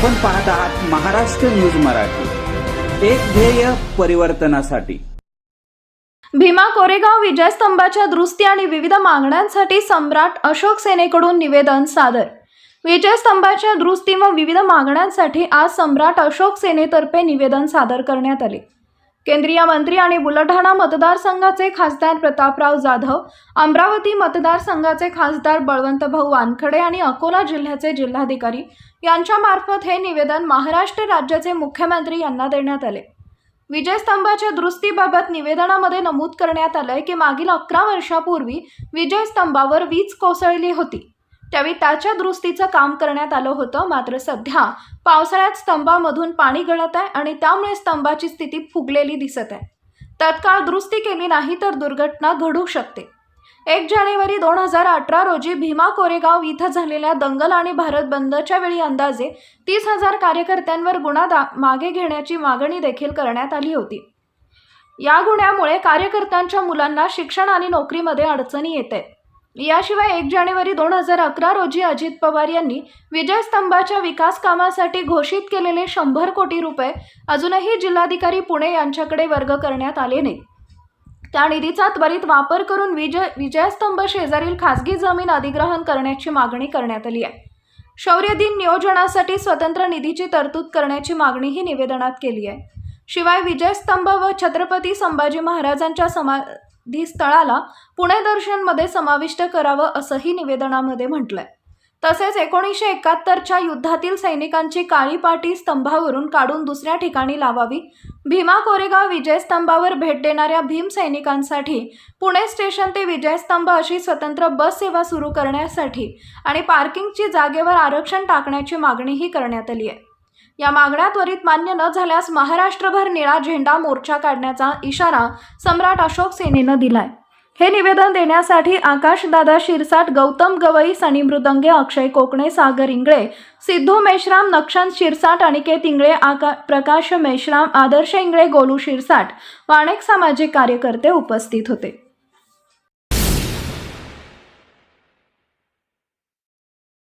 आपण पाहत आहात महाराष्ट्र न्यूज मराठी. एक ध्येय परिवर्तनासाठी. भीमा कोरेगाव विजयस्तंभाच्या दुरुस्ती आणि विविध मागण्यांसाठी सम्राट अशोक सेनेकडून निवेदन सादर. विजयस्तंभाच्या दुरुस्ती व विविध मागण्यांसाठी आज सम्राट अशोक सेनेतर्फे निवेदन सादर करण्यात आले. केंद्रीय मंत्री आणि बुलढाणा मतदारसंघाचे खासदार प्रतापराव जाधव अमरावती मतदारसंघाचे खासदार बळवंतभाऊ वानखडे आणि अकोला जिल्ह्याचे जिल्हाधिकारी यांच्यामार्फत हे निवेदन महाराष्ट्र राज्याचे मुख्यमंत्री यांना देण्यात आले. विजयस्तंभाच्या दुरुस्तीबाबत निवेदनामध्ये नमूद करण्यात आलंय की मागील अकरा वर्षापूर्वी विजयस्तंभावर वीज कोसळली होती. त्यावेळी त्याच्या दुरुस्तीचं काम करण्यात आलं होतं. मात्र सध्या पावसाळ्यात स्तंभामधून पाणी गळत आहे आणि त्यामुळे स्तंभाची स्थिती फुगलेली दिसत आहे. तत्काळ दुरुस्ती केली नाही तर दुर्घटना घडू शकते. एक जानेवारी दोन हजार अठरा रोजी भीमा कोरेगाव इथं झालेल्या दंगल आणि भारत बंदच्या वेळी अंदाजे तीस हजार कार्यकर्त्यांवर गुन्हा दा मागे घेण्याची मागणी देखील करण्यात आली होती. या गुन्ह्यामुळे कार्यकर्त्यांच्या मुलांना शिक्षण आणि नोकरीमध्ये अडचणी येत आहेत. याशिवाय एक जानेवारी दोन हजार अकरा रोजी अजित पवार यांनी विजयस्तंभाच्या विकास कामासाठी घोषित केलेले शंभर कोटी रुपये अजूनही जिल्हाधिकारी पुणे यांच्याकडे वर्ग करण्यात आले नाही त्या निधीचा त्वरित वापर करून विजय विजयस्तंभ शेजारील खासगी जमीन अधिग्रहण करण्याची मागणी करण्यात आली आहे. शौर्य दिन नियोजनासाठी स्वतंत्र निधीची तरतूद करण्याची मागणीही निवेदनात केली आहे. शिवाय विजयस्तंभ व छत्रपती संभाजी महाराजांच्या समा समाधीस्थळाला पुणे दर्शनमध्ये समाविष्ट करावं असंही निवेदनामध्ये म्हटलंय. तसेच एकोणीसशे एकाहत्तरच्या युद्धातील सैनिकांची काळी पाटी स्तंभावरून काढून दुसऱ्या ठिकाणी लावावी भीमा कोरेगाव विजयस्तंभावर भेट देणाऱ्या भीम सैनिकांसाठी पुणे स्टेशन ते विजयस्तंभ अशी स्वतंत्र बस सेवा सुरू करण्यासाठी आणि पार्किंगची जागेवर आरक्षण टाकण्याची मागणीही करण्यात आली आहे. या मागण्या त्वरित मान्य न झाल्यास महाराष्ट्रभर निळा झेंडा मोर्चा काढण्याचा इशारा सम्राट अशोक सेनेनं दिलाय. हे निवेदन देण्यासाठी आकाशदादा शिरसाट गौतम गवई सनी मृदंगे अक्षय कोकणे सागर इंगळे सिद्धू मेश्राम नक्षन शिरसाट अनिकेत इंगळे आका प्रकाश मेश्राम आदर्श इंगळे गोलू शिरसाट व अनेक सामाजिक कार्यकर्ते उपस्थित होते.